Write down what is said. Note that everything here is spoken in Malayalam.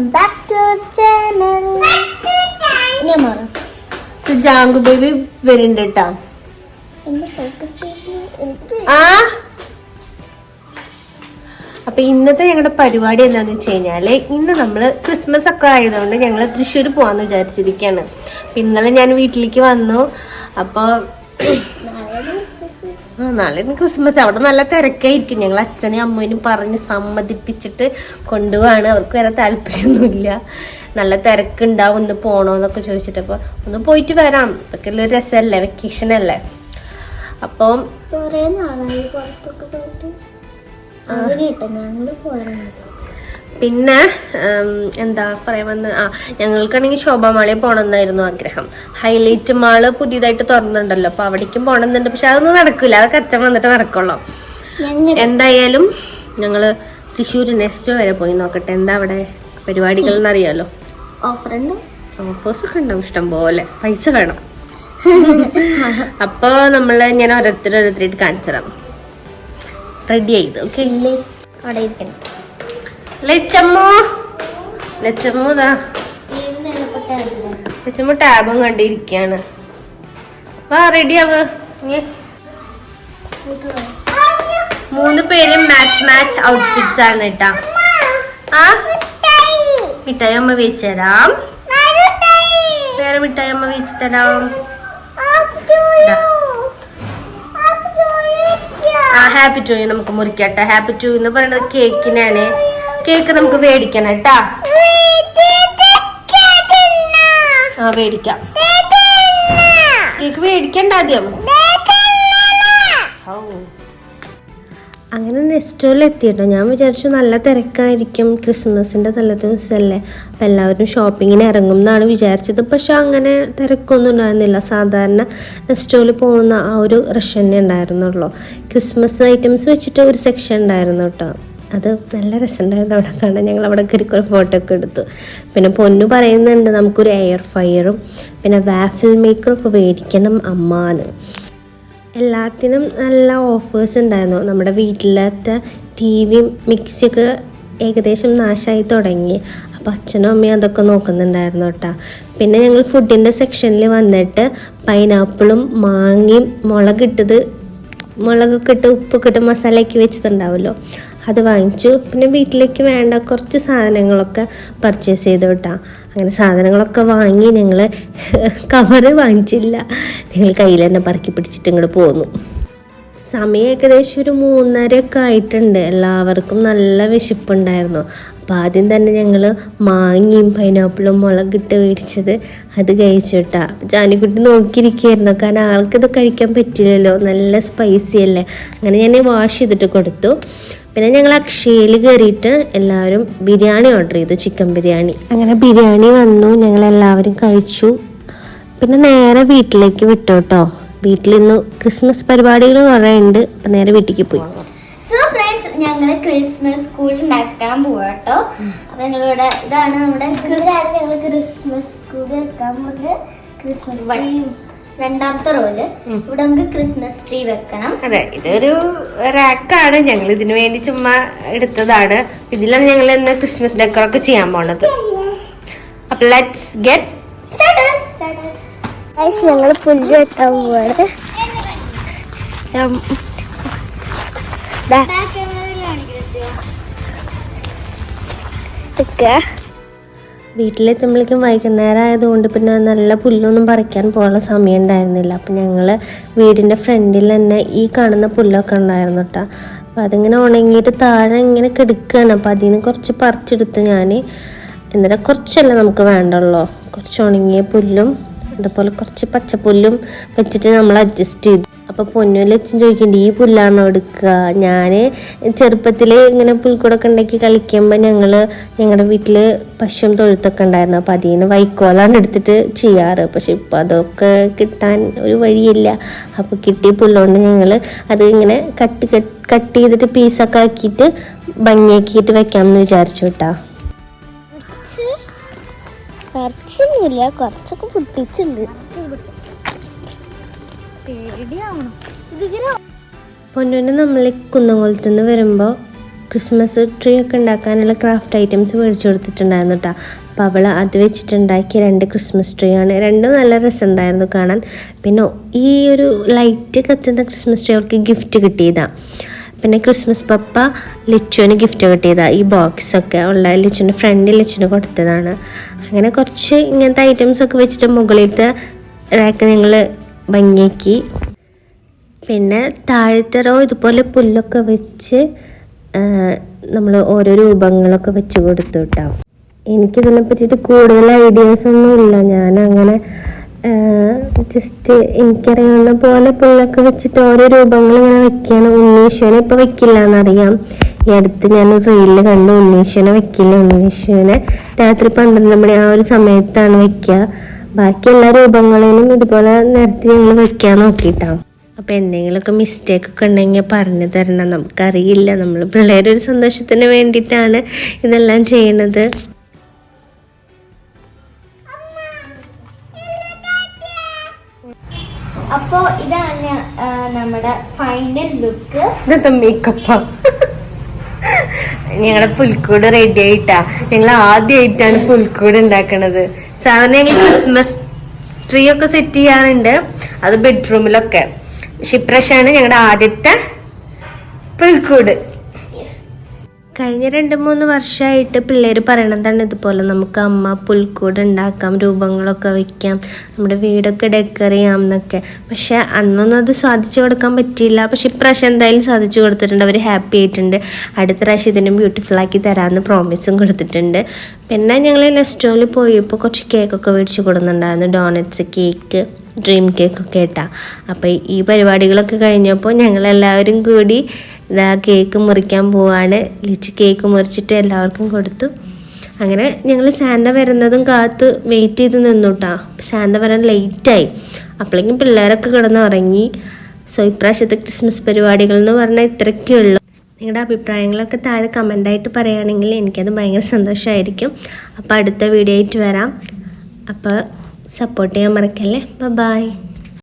വെൽക്കം ബാക്ക് ടു ചാനൽ ഇനി മാറും. ജാങ്കു ബേബി വരുന്നുണ്ട് കേട്ടാ. ആ? അപ്പൊ ഇന്നത്തെ ഞങ്ങളുടെ പരിപാടി എന്താന്ന് വെച്ച് കഴിഞ്ഞാൽ ഇന്ന് നമ്മൾ ക്രിസ്മസ് ഒക്കെ ആയതുകൊണ്ട് ഞങ്ങൾ തൃശ്ശൂർ പോവാന്ന് വിചാരിച്ചിരിക്കാണ്. അപ്പൊ ഇന്നലെ ഞാൻ വീട്ടിലേക്ക് വന്നു. അപ്പൊ നാളെയാണ് ക്രിസ്മസ്. ആ നാളെ ക്രിസ്മസ്. അവിടെ നല്ല തിരക്കായിരിക്കും. ഞങ്ങൾ അച്ഛനും അമ്മേനും പറഞ്ഞ് സമ്മതിപ്പിച്ചിട്ട് കൊണ്ടുപോവാണ്. അവർക്ക് വരെ താല്പര്യമൊന്നുമില്ല. നല്ല തിരക്കുണ്ടാവും. ഒന്ന് പോണോന്നൊക്കെ ചോദിച്ചിട്ട്. അപ്പൊ ഒന്ന് പോയിട്ട് വരാം. ഇതൊക്കെ ഒരു രസമല്ലേ? വെക്കേഷൻ അല്ലേ? അപ്പം കുറേ നാളായി പുറത്തൊക്കെ പോയിട്ട്. ഞങ്ങൾ പോയിരുന്നു പിന്നെ എന്താ പറയാൻ വന്ന് ആ ഞങ്ങൾക്കാണെങ്കിൽ ശോഭാമാളയിൽ പോകണമെന്നായിരുന്നു ആഗ്രഹം. ഹൈലൈറ്റ് മാൾ പുതിയതായിട്ട് തുറന്നുണ്ടല്ലോ അപ്പൊ അവിടേക്കും പോകണമെന്നുണ്ട് പക്ഷെ അതൊന്നും നടക്കില്ല അതൊക്കെ അച്ഛൻ വന്നിട്ട് നടക്കുള്ളൂ. എന്തായാലും ഞങ്ങൾ തൃശ്ശൂർ നെക്സ്റ്റ് വരെ പോയി നോക്കട്ടെ. എന്താ അവിടെ പരിപാടികൾ എന്നറിയാലോ ഓഫേഴ്സ് ഒക്കെ ഉണ്ടാവും ഇഷ്ടം പോലെ. പൈസ വേണം. അപ്പൊ നമ്മൾ ഞാൻ ഓരോരുത്തരോരോരുത്തരായിട്ട് കാണിച്ചു തരാം റെഡി ആയത് ഓക്കെ അവിടെ ഇരിക്കണം. ലച്ചമ്മു. ലച്ചമ്മു ഇതാ. ഏത് നിലപ്പെട്ടതല്ലേ ലച്ചമ്മ ടാബും കണ്ടിരിക്കാണ്. വാ റെഡി ആവ്. മൂന്ന് പേരും മാച്ച് മാച്ച് ഔട്ട്ഫിറ്റ്സ് ആണ് കേട്ടാ ആ? മിഠായി അമ്മ വെച്ച് തരാം. വേറെ മിഠായി അമ്മ വെച്ച് തരാം. ആ ഹാപ്പി ടു നമുക്ക് മുറിക്കട്ടെ. ഹാപ്പി ടു എന്ന് പറയുന്നത് കേക്കിനാണ് കേക്ക് നമുക്ക് മേടിക്കണം കേട്ടാ. ആ മേടിക്കാം കേക്ക് മേടിക്കണ്ട ആദ്യം. അങ്ങനെ നെസ്റ്റോയിൽ എത്തിയിട്ടോ. ഞാൻ വിചാരിച്ചു നല്ല തിരക്കായിരിക്കും ക്രിസ്മസിന്റെ തലേ ദിവസമല്ലേ അപ്പം എല്ലാവരും ഷോപ്പിങ്ങിന് ഇറങ്ങും എന്നാണ് വിചാരിച്ചത്. പക്ഷെ അങ്ങനെ തിരക്കൊന്നും ഉണ്ടായിരുന്നില്ല. സാധാരണ നെസ്റ്റോയിൽ പോകുന്ന ആ ഒരു റഷ് തന്നെ ഉണ്ടായിരുന്നുള്ളൂ. ക്രിസ്മസ് ഐറ്റംസ് വെച്ചിട്ട് ഒരു സെക്ഷൻ ഉണ്ടായിരുന്നു കേട്ടോ. അത് നല്ല രസമുണ്ടായിരുന്നു അവിടെ കാണാൻ. ഞങ്ങൾ അവിടെ കയറി കുറേ ഫോട്ടോ ഒക്കെ എടുത്തു. പിന്നെ പൊന്നു പറയുന്നുണ്ട് നമുക്കൊരു എയർ ഫയറും പിന്നെ വാഫിൽ മേക്കറും ഒക്കെ മേടിക്കണം അമ്മാന്ന്. എല്ലാത്തിനും നല്ല ഓഫേഴ്സ് ഉണ്ടായിരുന്നു. നമ്മുടെ വീട്ടിലത്തെ ടി വിയും മിക്സിയൊക്കെ ഏകദേശം നാശമായി തുടങ്ങി. അപ്പോൾ അച്ഛനും അമ്മയും അതൊക്കെ നോക്കുന്നുണ്ടായിരുന്നു കേട്ടോ. പിന്നെ ഞങ്ങൾ ഫുഡിന്റെ സെക്ഷനിൽ വന്നിട്ട് പൈനാപ്പിളും മാങ്ങയും മുളകിട്ടത് മുളകൊക്കെ ഇട്ട് ഉപ്പൊക്കെ ഇട്ട് മസാലയൊക്കെ വെച്ചിട്ടുണ്ടാവുമല്ലോ. അത് വാങ്ങിച്ചു. പിന്നെ വീട്ടിലേക്ക് വേണ്ട കുറച്ച് സാധനങ്ങളൊക്കെ പർച്ചേസ് ചെയ്തു കേട്ടോ. അങ്ങനെ സാധനങ്ങളൊക്കെ വാങ്ങി ഞങ്ങൾ കവറ് വാങ്ങിച്ചില്ല. ഞങ്ങൾ കയ്യിൽ തന്നെ പറക്കി പിടിച്ചിട്ട് ഇങ്ങോട്ട് പോന്നു. സമയം ഏകദേശം ഒരു മൂന്നരയൊക്കെ ആയിട്ടുണ്ട്. എല്ലാവർക്കും നല്ല വിശപ്പുണ്ടായിരുന്നു. അപ്പോൾ ആദ്യം തന്നെ ഞങ്ങൾ മാങ്ങയും പൈനാപ്പിളും മുളകിട്ട് മേടിച്ചത് അത് കഴിച്ചു കേട്ടാ. ജാനിക്കുട്ടി നോക്കിയിരിക്കുകയായിരുന്നു. കാരണം ആൾക്കിത് കഴിക്കാൻ പറ്റില്ലല്ലോ. നല്ല സ്പൈസി അല്ലേ? അങ്ങനെ ഞാൻ വാഷ് ചെയ്തിട്ട് കൊടുത്തു. പിന്നെ ഞങ്ങൾ അക്ഷയയിൽ കയറിയിട്ട് എല്ലാവരും ബിരിയാണി ഓർഡർ ചെയ്തു ചിക്കൻ ബിരിയാണി. അങ്ങനെ ബിരിയാണി വന്നു ഞങ്ങൾ എല്ലാവരും കഴിച്ചു. പിന്നെ നേരെ വീട്ടിലേക്ക് വിട്ടു കേട്ടോ. വീട്ടിൽ ഇന്ന് ക്രിസ്മസ് പരിപാടികൾ കുറേ ഉണ്ട് അപ്പം നേരെ വീട്ടിലേക്ക് പോയി. സോ ഫ്രണ്ട്സ് ഞങ്ങൾ ക്രിസ്മസ് സ്കൂൾ ഉണ്ടാക്കാൻ പോവാ കേട്ടോ. അപ്പൊ ഞങ്ങളിവിടെ ഇതാണ് നമ്മുടെ ഞങ്ങൾ ക്രിസ്മസ് സ്കൂൾ വെക്കാൻ പോകുന്നത്. ക്രിസ്മസ് രണ്ടാമത്തെ റോൽ. ഇവിടെ നമുക്ക് ക്രിസ്മസ് ട്രീ വെക്കണം. അതെ ഇതൊരു റാക്കാണ്. ഞങ്ങൾ ഇതിനു വേണ്ടി ചുമ്മാ എടുത്തതാണ്. ഇതിലാണ് ഞങ്ങൾ ഇന്ന് ക്രിസ്മസ് ഡെക്കറൊക്കെ ചെയ്യാൻ പോണത്. അപ്പൊ ലെറ്റ്സ് ഗെറ്റ് ഞങ്ങൾ പുല്ല് വെട്ടാൻ പോവാണ്. വീട്ടിലെത്തുമ്പോഴേക്കും വൈകുന്നേരം ആയതുകൊണ്ട് പിന്നെ നല്ല പുല്ലൊന്നും പറിക്കാൻ പോകാനുള്ള സമയം ഉണ്ടായിരുന്നില്ല അപ്പം ഞങ്ങൾ വീടിന്റെ ഫ്രണ്ടിൽ തന്നെ ഈ കാണുന്ന പുല്ലൊക്കെ ഉണ്ടായിരുന്നു കേട്ടോ അപ്പോൾ അതിങ്ങനെ ഉണങ്ങിയിട്ട് താഴെ ഇങ്ങനെ കിടക്കുകയാണ്. അപ്പോൾ അതിൽ നിന്ന് കുറച്ച് പറിച്ചെടുത്ത് ഞാൻ എന്നിട്ട് കുറച്ചല്ലേ നമുക്ക് വേണ്ടുള്ളൂ. കുറച്ച് ഉണങ്ങിയ പുല്ലും അതുപോലെ കുറച്ച് പച്ചപ്പുല്ലും വെച്ചിട്ട് നമ്മൾ അഡ്ജസ്റ്റ് ചെയ്തു. അപ്പോൾ പൊന്നുവിൽ അച്ഛൻ ഈ പുല്ലാണോ എടുക്കുക ഞാൻ ചെറുപ്പത്തിൽ ഇങ്ങനെ പുൽക്കൂടൊക്കെ ഉണ്ടാക്കി കളിക്കുമ്പോൾ ഞങ്ങൾ ഞങ്ങളുടെ വീട്ടിൽ പശുവും തൊഴുത്തൊക്കെ ഉണ്ടായിരുന്നു. അപ്പോൾ അതിൽ നിന്ന് വൈക്കോലാണ് എടുത്തിട്ട് ചെയ്യാറ്. പക്ഷെ ഇപ്പൊ അതൊക്കെ കിട്ടാൻ ഒരു വഴിയില്ല. അപ്പോൾ കിട്ടിയ പുല്ലുകൊണ്ട് ഞങ്ങൾ അത് ഇങ്ങനെ കട്ട് കട്ട് ചെയ്തിട്ട് പീസൊക്കെ ആക്കിയിട്ട് ഭംഗിയാക്കിയിട്ട് വെക്കാമെന്ന് വിചാരിച്ചു കേട്ടാ. കുറച്ചൊന്നുമില്ല. കുറച്ചൊക്കെ പൊട്ടിച്ചുണ്ട് പേടിയാവണം. ഇതിങ്ങനെ പൊന്നുവിന് നമ്മൾ കുന്നംകുളത്ത് നിന്ന് വരുമ്പോൾ ക്രിസ്മസ് ട്രീ ഒക്കെ ഉണ്ടാക്കാനുള്ള ക്രാഫ്റ്റ് ഐറ്റംസ് മേടിച്ചു കൊടുത്തിട്ടുണ്ടായിരുന്നു കേട്ടോ അപ്പോൾ അവൾ അത് വെച്ചിട്ടുണ്ടാക്കിയ രണ്ട് ക്രിസ്മസ് ട്രീ ആണ്. രണ്ടും നല്ല രസമുണ്ടായിരുന്നു കാണാൻ. പിന്നെ ഈ ഒരു ലൈറ്റ് കത്തുന്ന ക്രിസ്മസ് ട്രീ അവൾക്ക് ഗിഫ്റ്റ് കിട്ടിയതാണ് പിന്നെ ക്രിസ്മസ് പപ്പ ലിച്ചുവിന് ഗിഫ്റ്റ് കിട്ടിയതാണ് ഈ ബോക്സ് ഒക്കെ ഉള്ള ലിച്ചുവിന്റെ ഫ്രണ്ട് ലിച്ചുവിന് കൊടുത്തതാണ്. അങ്ങനെ കുറച്ച് ഇങ്ങനത്തെ ഐറ്റംസ് ഒക്കെ വെച്ചിട്ട് മുകളിലത്തെ റാക്ക് ഞങ്ങൾ ഭംഗിയാക്കി. പിന്നെ താഴത്തെ റോ ഇതുപോലെ പുല്ലൊക്കെ വെച്ച് നമ്മൾ ഓരോ രൂപങ്ങളൊക്കെ വെച്ച് കൊടുത്തു കേട്ടോ എനിക്കിതിനെ പറ്റിയിട്ട് കൂടുതൽ ഐഡിയാസ് ഒന്നും ഇല്ല. ഞാൻ അങ്ങനെ ജസ്റ്റ് എനിക്കറിയാവുന്ന പോലെ പുല്ലൊക്കെ വെച്ചിട്ട് ഓരോ രൂപങ്ങൾ ഇങ്ങനെ വെക്കുകയാണ് ഉണ്ണീശ്വനെ ഇപ്പോൾ വെക്കില്ല എന്നറിയാം ഈ അടുത്ത് ഞാൻ റീലിൽ കണ്ടു. ഉണ്ണീശ്വനെ വെക്കില്ല. ഉണ്ണീശ്വനെ രാത്രി പന്ത്രണ്ട് മണി ആ ഒരു സമയത്താണ് വെക്കുക ബാക്കി എല്ലാ രൂപങ്ങളിലും ഇതുപോലെ നിരത്തി ഞങ്ങൾ വെക്കാൻ നോക്കിയിട്ടാണ് അപ്പോൾ എന്തെങ്കിലുമൊക്കെ മിസ്റ്റേക്ക് ഒക്കെ ഉണ്ടെങ്കിൽ പറഞ്ഞു തരണം. നമുക്കറിയില്ല. നമ്മൾ പിള്ളേരുടെ ഒരു സന്തോഷത്തിന് വേണ്ടിയിട്ടാണ് ഇതെല്ലാം ചെയ്യണത്. അപ്പോ ഇതാണ് നമ്മുടെ ഫൈനൽ ലുക്ക് ഇന്നത്തെ മേക്കപ്പാ ഞങ്ങളുടെ പുൽക്കൂട് റെഡി ആയിട്ടാ. ഞങ്ങൾ ആദ്യമായിട്ടാണ് പുൽക്കൂട് ഉണ്ടാക്കണത്. സാധാരണ ഞങ്ങൾ ക്രിസ്മസ് ട്രീ ഒക്കെ സെറ്റ് ചെയ്യാറുണ്ട് അത് ബെഡ്റൂമിലൊക്കെ ഇപ്രാവശ്യമാണ് ഞങ്ങളുടെ ആദ്യത്തെ പുൽക്കൂട്. കഴിഞ്ഞ രണ്ട് മൂന്ന് വർഷമായിട്ട് പിള്ളേർ പറയണതാണ് ഇതുപോലെ നമുക്ക് അമ്മ പുൽക്കൂട് ഉണ്ടാക്കാം രൂപങ്ങളൊക്കെ വെക്കാം നമ്മുടെ വീടൊക്കെ ഡെക്കർ ചെയ്യാം എന്നൊക്കെ. പക്ഷെ അന്നൊന്നും അത് സാധിച്ചു കൊടുക്കാൻ പറ്റിയില്ല. പക്ഷെ ഇപ്രാവശ്യം എന്തായാലും സാധിച്ചു കൊടുത്തിട്ടുണ്ട്. അവർ ഹാപ്പി ആയിട്ടുണ്ട്. അടുത്ത പ്രാവശ്യം ഇതിനും ആക്കി തരാമെന്ന് പ്രോമിസും കൊടുത്തിട്ടുണ്ട്. പിന്നെ ഞങ്ങൾ നെസ്റ്റോയിൽ പോയപ്പോൾ കുറച്ച് കേക്കൊക്കെ മേടിച്ച് കൊടുക്കുന്നുണ്ടായിരുന്നു ഡോണറ്റ്സ് കേക്ക് ഡ്രീം കേക്കൊക്കെ ഇട്ടാ അപ്പോൾ ഈ പരിപാടികളൊക്കെ കഴിഞ്ഞപ്പോൾ ഞങ്ങളെല്ലാവരും കൂടി ഇതാ കേക്ക് മുറിക്കാൻ പോവാണ്. ലിച്ച് കേക്ക് മുറിച്ചിട്ട് എല്ലാവർക്കും കൊടുത്തു. അങ്ങനെ ഞങ്ങൾ സാന്ത വരുന്നതും കാത്ത് വെയിറ്റ് ചെയ്ത് നിന്നു കേട്ടോ സാന്ത വരാൻ ലേറ്റായി അപ്പോഴേക്കും പിള്ളേരൊക്കെ കിടന്ന് ഉറങ്ങി സോ ഇപ്രാവശ്യത്തെ ക്രിസ്മസ് പരിപാടികൾ എന്ന് പറഞ്ഞാൽ ഇത്രയൊക്കെ ഉള്ളൂ. നിങ്ങളുടെ അഭിപ്രായങ്ങളൊക്കെ താഴെ കമന്റായിട്ട് പറയുകയാണെങ്കിൽ എനിക്കത് ഭയങ്കര സന്തോഷമായിരിക്കും അപ്പോൾ അടുത്ത വീഡിയോ ആയിട്ട് വരാം. അപ്പോൾ സപ്പോർട്ട് ചെയ്യാൻ മറക്കല്ലേ? ബൈ